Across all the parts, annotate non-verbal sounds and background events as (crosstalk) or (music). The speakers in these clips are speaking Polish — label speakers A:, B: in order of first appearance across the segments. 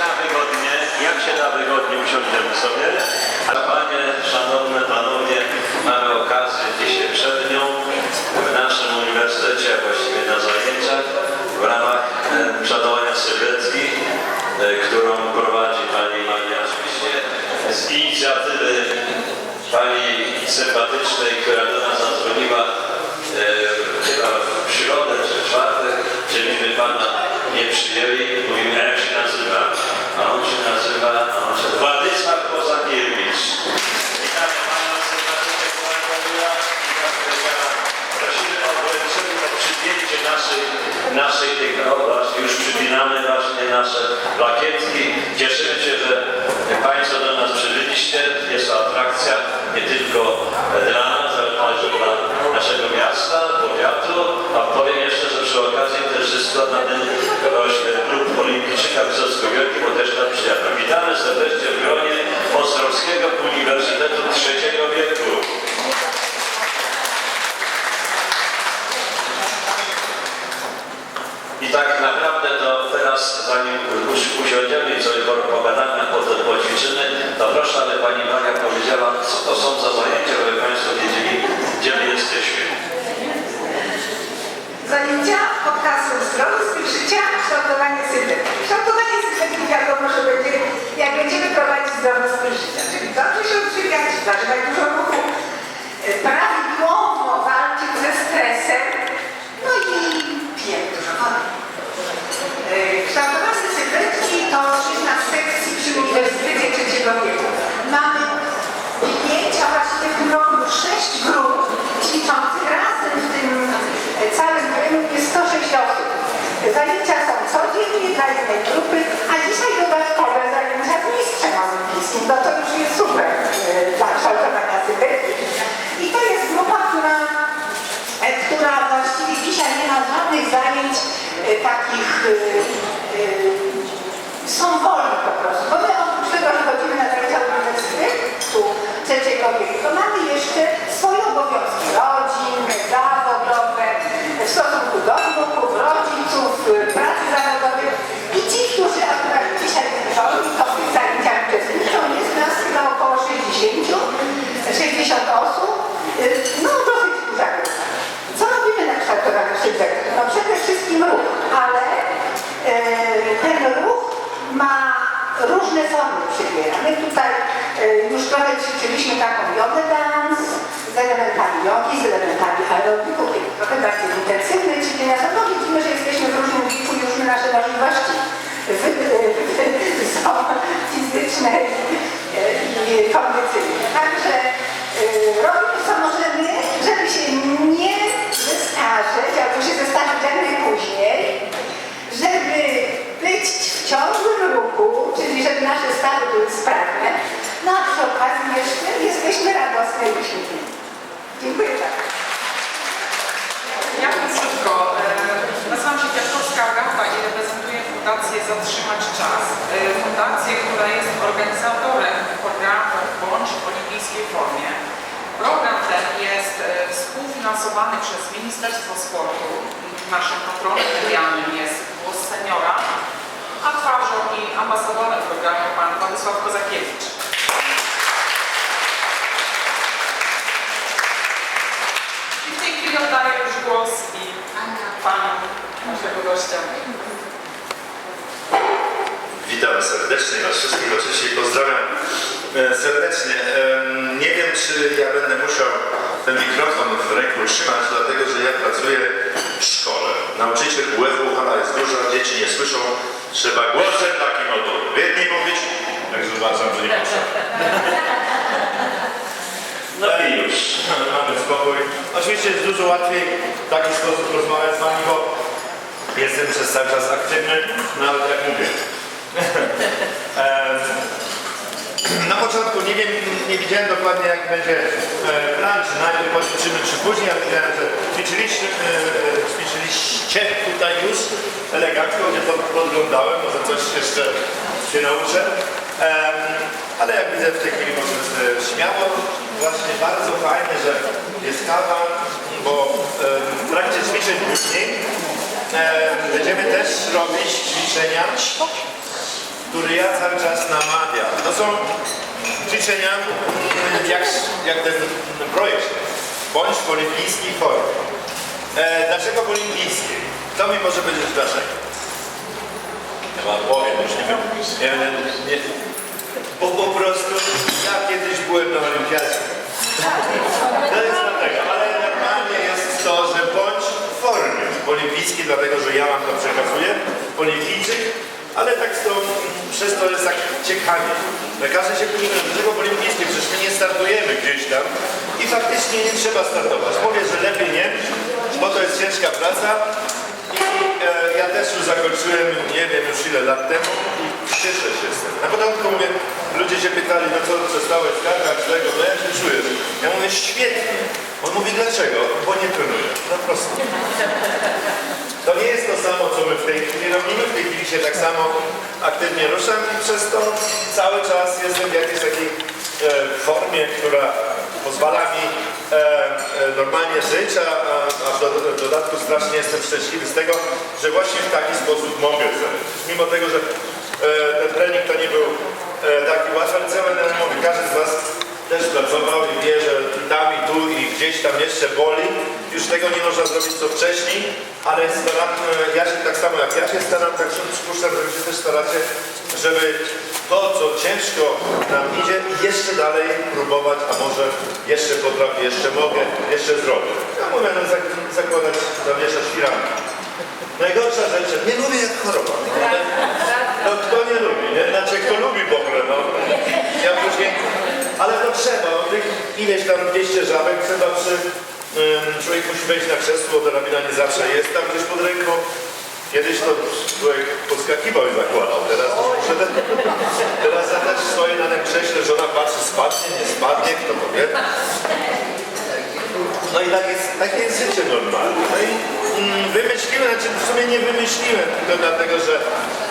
A: da wygodnie, jak się da wygodnie, usiądziemy sobie. A panie, szanowne panowie, mamy okazję dzisiaj przed nią w naszym uniwersytecie, właściwie na zajęciach w ramach e, przodowania sylwetki, e, którą prowadzi pani Maria Oczywiście z inicjatywy pani sympatycznej, która do nas zadzwoniła e, chyba w środę czy czwartek, żebyśmy pana nie przyjęli. Mówimy, jak się nazywa? A on się nazywa, a on się Władysław Kozakiewicz. Witamy pana sympatycznie Kozakiewicza. Prosimy o wręczenie, o przypięcie naszej, naszej tych, już przypinamy właśnie nasze plakietki. Cieszymy się, że Państwo do nas przybyliście. Jest to atrakcja nie tylko dla nas, ale także dla naszego miasta, powiatu. A powiem jeszcze, że przy okazji też wszystko na ten rośnie olimpijczyka Wysockowielki, bo też tam. Witamy serdecznie w gronie Ostrowskiego Uniwersytetu Trzeciego Wieku. I tak naprawdę to teraz, zanim us- usiądziemy i sobie po- pogadamy, a potem poćwiczymy, to proszę, aby Pani Maria powiedziała, co to są za zajęcia, żeby Państwo wiedzieli, gdzie my jesteśmy.
B: Zajęcia pod hasłem zdrowy styl życia, kształtowanie sylwetki. Kształtowanie sylwetki wiadomo, że będzie, jak będziemy prowadzić zdrowy styl życia, czyli dobrze się odżywiać, zażywać dużo ruchu, e, prawidłowo walczyć ze stresem, no i pijemy dużo wody. E, Kształtowanie sylwetki to jedna z sekcji przy Uniwersytecie Trzeciego Wieku. Mamy biegnięcia właśnie w tym roku już sześć grup ćwiczących razem w tym e, całym gremium jest 106 osób. Zajęcia są jednej grupy, a dzisiaj dodatkowe zajęcia z mistrzem olimpijskim. No to już jest super e, dla kształtowania sylwetki. I to jest grupa, która e, która właściwie dzisiaj nie ma żadnych zajęć e, takich e, są wolne po prostu. Bo my oprócz tego, że chodzimy na zajęcia uniwersytetu trzeciego wieku, to mamy jeszcze swoje obowiązki rodzinne, zawodowe, w stosunku do wnuków, rodziców, e, pracy zawodowej. I ci, którzy akurat dzisiaj wolni, to w tych zajęciach uczestniczą, jest nas chyba około 60, 60 osób. E, No dosyć duża grupa. Co robimy na kształtowaniu sylwetki? No przede wszystkim ruch, ale e, ten ruch ma różne formy przybiera. My tutaj e, już trochę ćwiczyliśmy taką jogę dance z elementami jogi, z elementami aerobiku, takie trochę bardziej intensywne ćwiczenia. No widzimy, że jesteśmy w różnym wieku i różne nasze możliwości wy- wy- są fizyczne i, i kondycyjne. Także e, robimy co możemy, żeby się nie zestarzeć, albo się zestarzeć jak najpóźniej, żeby być w ciągłym ruchu, czyli żeby nasze stawy były sprawne, no a przy okazji jeszcze jesteśmy radosne i uśmiechnięte. Dziękuję bardzo.
C: Ja krótko. E, Nazywam się Kwiatkowska Agata i reprezentuję Fundację Zatrzymać Czas. E, Fundację, która jest organizatorem programu Bądź w olimpijskiej formie. Program ten jest e, współfinansowany przez Ministerstwo Sportu. Naszym patronem medialnym jest Głos Seniora, a twarzą i ambasadorem programu pan Władysław Kozakiewicz. I w tej chwili oddaję już głos i panu naszego gościa.
D: Serdecznie Was wszystkich, oczywiście pozdrawiam e, serdecznie. Nie wiem, czy ja będę musiał ten mikrofon w ręku trzymać, dlatego że ja pracuję w szkole. Nauczyciel WF uchala jest dużo, dzieci nie słyszą. Trzeba głosem takim oto odpowiedni mówić. Także uważam, że nie muszę.
A: No i już. (laughs)
D: Mamy spokój. Oczywiście jest dużo łatwiej w taki sposób rozmawiać z Wami, bo jestem przez cały czas aktywny, nawet jak mówię. (laughs) (clears throat) Na początku nie wiem, nie widziałem dokładnie jak będzie e, plan, czy najpierw poćwiczymy, czy później, ale widziałem, że ćwiczyliście, e, ćwiczyliście tutaj już. Elegancko, pod, podglądałem, może coś jeszcze się nauczę. Ale jak widzę w tej chwili możemy sobie śmiało, właśnie bardzo fajnie, że jest kawa, bo w trakcie ćwiczeń później em, będziemy też robić ćwiczenia który ja cały czas namawiam. To są ćwiczenia, jak, jak ten projekt. Bądź w olimpijskiej formie. E, dlaczego olimpijskiej? Kto mi może powiedzieć dlaczego? Ja wam powiem, już nie wiem. Nie, nie, nie. Bo po prostu ja kiedyś byłem na olimpiadzie. To jest dlatego, ale normalnie jest to, że bądź w formie olimpijskiej, dlatego że ja mam to przekazuję, olimpijczyk, ale tak to, przez to jest tak ciekawie. Lekarze się pytają, dlaczego w olimpijskiej, przecież my nie startujemy gdzieś tam i faktycznie nie trzeba startować. Mówię, że lepiej nie, bo to jest ciężka praca i e, ja też już zakończyłem, nie wiem już ile lat temu i cieszę się z tym. Na początku mówię, ludzie się pytali, no co, przestałeś skakać, czego, no jak się czujesz? Ja mówię, świetnie. On mówi, dlaczego? Bo nie trenuję. No prosto. To nie jest to samo, co my w tej chwili robimy. W tej chwili się tak samo aktywnie ruszam i przez to cały czas jestem w jakiejś takiej e, formie, która pozwala mi e, e, normalnie żyć, a, a w, do, w dodatku strasznie jestem szczęśliwy z tego, że właśnie w taki sposób mogę zrobić. Mimo tego, że e, ten trening to nie był e, taki łatwy, ale cały ten mówię, każdy z Was też pracował i wie, że tam i tu i gdzieś tam jeszcze boli. Już tego nie można zrobić co wcześniej, ale staram, ja się tak samo jak ja się staram, tak przypuszczam, że wy się też staracie, żeby to, co ciężko nam idzie, jeszcze dalej próbować, a może jeszcze potrafię, jeszcze mogę, jeszcze zrobię. Ja mówię, no, zak zakładać, zawieszać firanki. Najgorsza rzecz, nie lubię jak choroba. No kto nie lubi, nie? Znaczy kto lubi w ogóle, no. Ja później, ale to trzeba, no, tych ileś tam 200 żabek trzeba przy... ym, człowiek musi wejść na krzesło, drabina nie zawsze jest tam gdzieś pod ręką. Kiedyś to człowiek podskakiwał i zakładał, teraz muszę ten, Teraz ja też stoję na tym krześle, żona patrzy, spadnie, nie spadnie, kto powie. No i tak jest, takie jest życie normalne. No i mm, wymyśliłem, znaczy w sumie nie wymyśliłem, tylko dlatego, że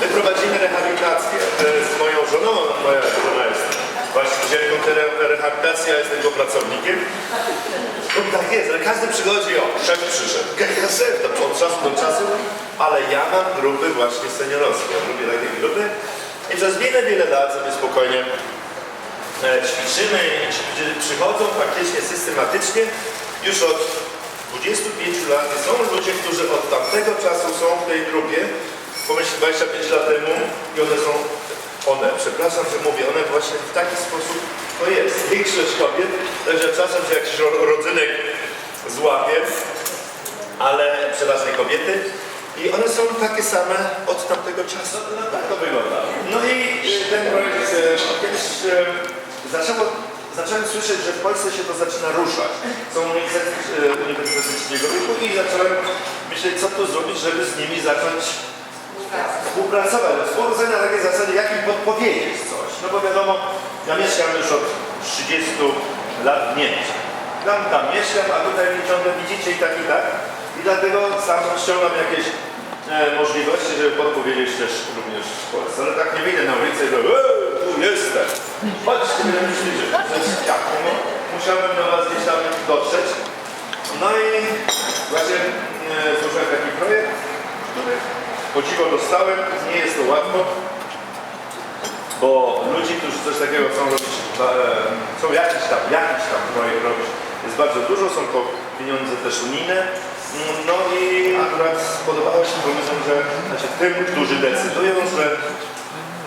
D: my prowadzimy rehabilitację e, z moją żoną, moja żona jest właścicielką tej re- rehabilitacji, ja jestem tylko pracownikiem. No tak jest, ale każdy przychodzi, o, szef przyszedł, ja szef, to od czasu do czasu, ale ja mam grupy właśnie seniorskie, ja lubię takie grupy i przez wiele, wiele lat sobie spokojnie e, ćwiczymy przychodzą faktycznie systematycznie. Już od 25 lat są ludzie, którzy od tamtego czasu są w tej grupie, pomyśl 25 lat temu i one są, one, przepraszam, że mówię, one właśnie w taki sposób to jest. Większość kobiet, także czasem się jakiś ro- rodzynek złapie, ale przeważnie kobiety i one są takie same od tamtego czasu. No, tak to wygląda. No i e, ten projekt kiedyś e, zaczęło, zacząłem słyszeć, że w Polsce się to zaczyna ruszać. Są uniwersytety, e, uniwersytety trzeciego wieku i zacząłem myśleć, co tu zrobić, żeby z nimi zacząć współpracować. Współpracować na takiej zasadzie, jak im podpowiedzieć coś. No bo wiadomo, ja mieszkam już od 30 lat w Niemczech. Tam, tam mieszkam, a tutaj mnie ciągle widzicie i tak i tak. I dlatego sam ściągam jakieś e, możliwości, żeby podpowiedzieć też również w Polsce. Ale tak nie wyjdę na ulicę i eee, tu jestem. Chodźcie, mnie myślicie. Jak? No, musiałbym do Was gdzieś tam dotrzeć. No i właśnie e, złożyłem taki projekt, który podziwo dostałem. Nie jest to łatwo, bo ludzi, którzy coś takiego chcą robić, e, chcą jakiś tam, jakiś tam projekt robić, jest bardzo dużo, są to pieniądze też unijne. No i akurat spodobało się pomysł, że znaczy tym, którzy decydują, że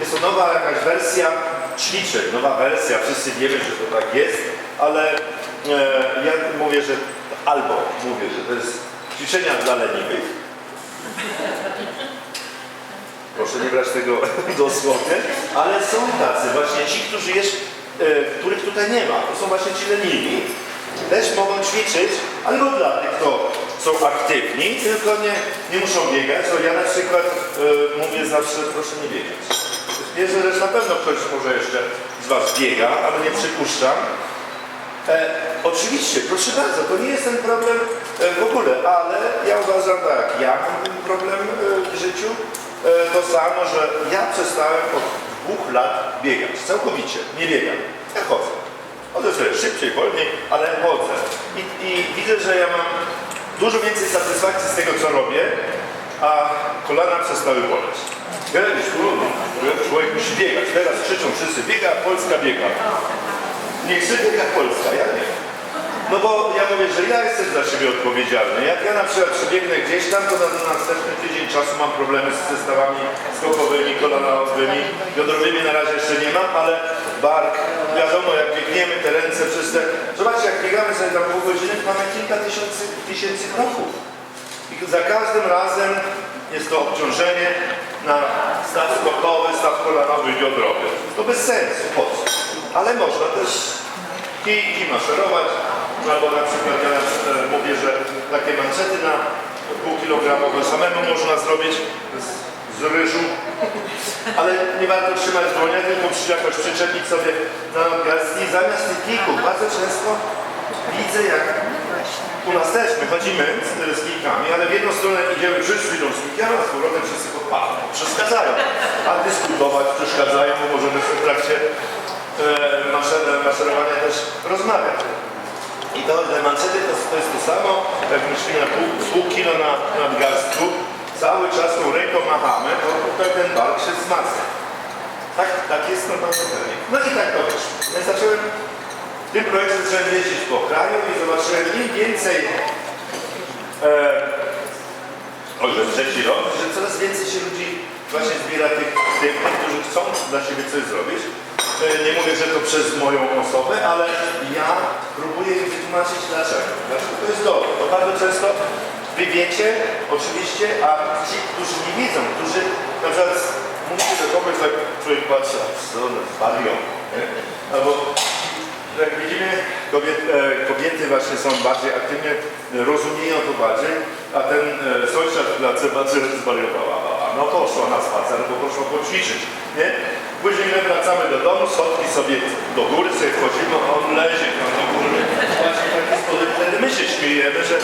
D: jest to nowa jakaś wersja ćwiczeń, nowa wersja, wszyscy wiemy, że to tak jest, ale e, ja mówię, że albo mówię, że to jest ćwiczenia dla leniwych, (laughs) Proszę nie brać tego (laughs) dosłownie, ale są tacy właśnie ci, którzy jest, e, których tutaj nie ma. To są właśnie ci leniwi. Też mogą ćwiczyć, albo dla tych, kto są aktywni, tylko nie, nie muszą biegać. To ja na przykład e, mówię zawsze, proszę nie biegać. Pierwsza rzecz, na pewno ktoś może jeszcze z Was biega, ale nie przypuszczam. E, oczywiście, proszę bardzo, to nie jest ten problem e, w ogóle, ale ja uważam tak, ja mam problem e, w życiu, e, to samo, że ja przestałem od dwóch lat biegać, całkowicie, nie biegam, ja chodzę. Chodzę sobie szybciej, wolniej, ale chodzę. I, I widzę, że ja mam dużo więcej satysfakcji z tego, co robię, a kolana przestały boleć. Kiedyś, trudno, człowiek musi krzyczą wszyscy, biega Polska, biega. Niech sobie biega Polska, ja nie. No bo ja mówię, że ja jestem za siebie odpowiedzialny. Jak ja na przykład przebiegnę gdzieś tam, to na na następny tydzień czasu mam problemy z zestawami skokowymi, kolanowymi, biodrowymi na razie jeszcze nie mam, ale bark, wiadomo, jak biegniemy te ręce przez te... Zobaczcie, jak biegamy sobie tam pół godziny, mamy kilka tysięcy, tysięcy kroków. I za każdym razem jest to obciążenie na staw skokowy, staw kolanowy biodrowy. To bez sensu, po co? Ale można też kijki maszerować, albo na przykład ja e, mówię, że takie mancety na półkilogramowe samemu można zrobić z, z ryżu, ale nie warto trzymać dłonia, tylko przy- jakoś przyczepić sobie na nadgarstki. Zamiast tych kijków bardzo często widzę, jak u nas też, my chodzimy z, z kijkami, ale w jedną stronę idziemy, wszyscy idą z kijkami, a z powrotem wszyscy podpalą. Przeszkadzają. A dyskutować przeszkadzają, bo możemy w trakcie maszerowania też rozmawiać. I to, te mancety to, to jest to samo, jak myślimy na pół, pół kilo na nadgarstku, cały czas tą ręką machamy, to tutaj ten bark się wzmacnia. Tak, tak jest normalnie. No i tak to wyszło. Ja zacząłem w tym projekcie zacząłem jeździć po kraju i zobaczyłem im więcej e, o, że trzeci rok, że coraz więcej się ludzi właśnie zbiera tych, tych którzy chcą dla siebie coś zrobić. Nie mówię, że to przez moją osobę, ale ja próbuję im wytłumaczyć dlaczego. Dlaczego to jest dobre. Bo bardzo często wy wiecie, oczywiście, a ci, którzy nie wiedzą, którzy na przykład mówicie do kogoś, tak człowiek patrzy, a one warią? Albo jak widzimy, kobiet, e, kobiety właśnie są bardziej aktywnie, e, rozumieją to bardziej, a ten e, sąsiad w klatce zwariowała. A no poszła na spacer, bo poszła poćwiczyć, nie? Później my wracamy do domu, schodki sobie do góry, sobie wchodzimy, on lezie tam do góry. Właśnie taki sposób, wtedy my się śmiejemy, że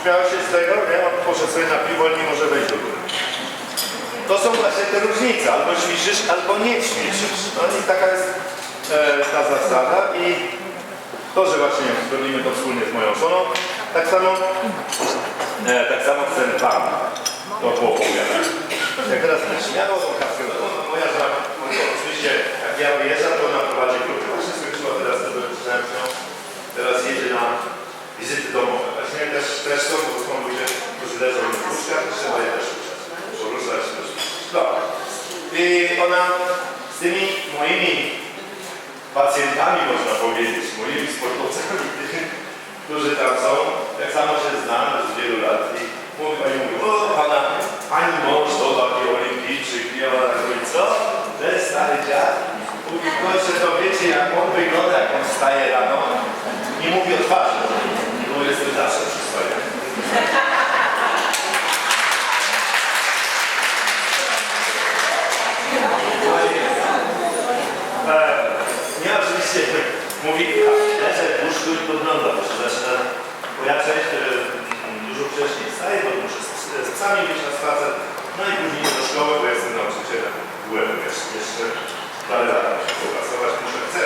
D: śmiał się z tego, nie? On poszedł sobie na piwo, nie może wejść do góry. To są właśnie te różnice, albo ćwiczysz, albo nie ćwiczysz. No i taka jest e, ta zasada i to, że właśnie robimy to wspólnie z moją żoną, tak samo, e, tak samo chcę Wam to było. Jak teraz na śmiało, to kawkę, moja żona, to oczywiście jak ja wyjeżdżam, to ona prowadzi grupę. Właśnie skończyła teraz, to nią, teraz jedzie na wizyty domowe. Właśnie też, też są, bo są ludzie, którzy leżą w łóżkach, trzeba je też ruszać. Poruszać też. No. I ona z tymi moimi pacjentami, można powiedzieć, moimi sportowcami, (laughs) którzy tam są, tak samo się znam z wielu lat i mówi pani mówi, o pana, pani mąż tak mówi, co? Jest stary dziad. Mówi, kurczę, to wiecie jak on wygląda, jak on wstaje rano. Nie mówi o twarzy, bo jestem zawsze przystojny. E, Nie oczywiście mówi, leżę w łóżku i podgląda, bo się zaczyna, bo ja część e, dużo wcześniej wstaję, bo muszę z, psami być na spacer, no i później szkoły, bo jestem nauczycielem byłem jeszcze, jeszcze parę lat muszę popracować, muszę chcę.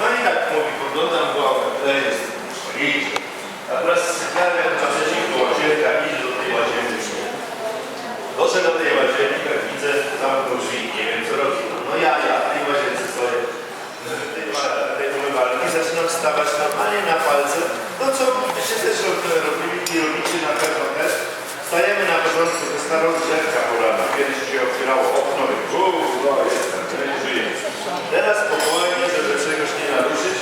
D: No i tak mówi, podglądam go, e, jest, idzie. A teraz sypialnia naprzeciwko łazienka, idzie do tej łazienki. Doszedł do tej łazienki, jak widzę, zamknął drzwi, nie wiem co robi. No ja, ja, w tej łazience stoję, w tej, wa- tej umywalki, zaczynam wstawać normalnie na palce. To co się też rob- robili i robicie na pewno też. Stajemy na porządku, to stara rozgrzewka poranna. Kiedyś się otwierało okno i uuu, no jestem, to nie żyję. Teraz spokojnie, żeby czegoś nie naruszyć.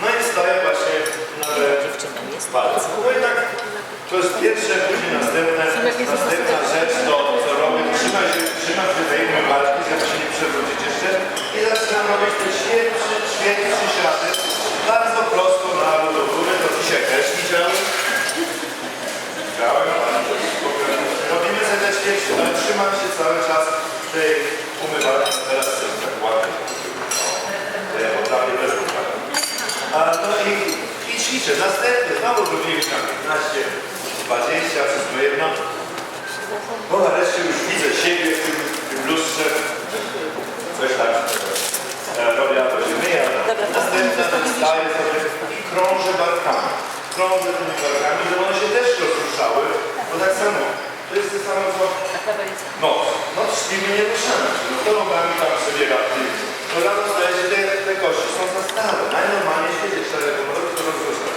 D: No i stoję właśnie na te palce. No i tak, to jest pierwsze, później następne, następna rzecz, to co robię, trzymaj się, trzymać się tej walki, żeby się nie przewrócić jeszcze i zaczynam robić te świetne, świetne światy, bardzo prosto na dół do góry, to dzisiaj też widziałem. Widziałem, robimy sobie te świetne, ale trzymam się cały czas tej umywalki, teraz też tak ładnie. To ja potrafię bez umywalki. A no i, i ćwiczę. Następny, znowu robimy tam 15, 20, wszystko jedno. Bo nareszcie już widzę siebie w tym, w tym lustrze. Coś tam robię, a to się myję. Następna to wstaję sobie i krążę barkami. Krążę tymi barkami, żeby one się też rozruszały. Bo tak samo, to jest to samo co noc. Noc śpimy nie ruszamy. No to nogami tam sobie lat. No rano zdaje się, te, te kości są za stare. Najnormalniej świecie czterech komórek to rozruszać.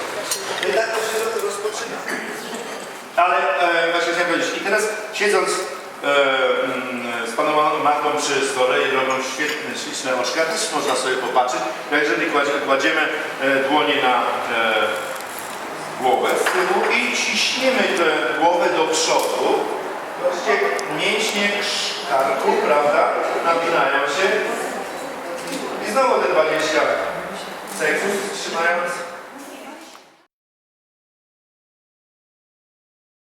D: I tak to się roz- rozpoczyna. Ale e, właśnie chciałem powiedzieć, i teraz siedząc e, mm, z paną Magdą przy stole i robią świetne, śliczne oczka, też można sobie popatrzeć, jak jeżeli kładzie- kładziemy e, dłonie na e, głowę z tyłu i ciśniemy tę głowę do przodu, Zobaczcie, mięśnie szkarku, prawda, napinają się. I znowu te 20 sekund trzymając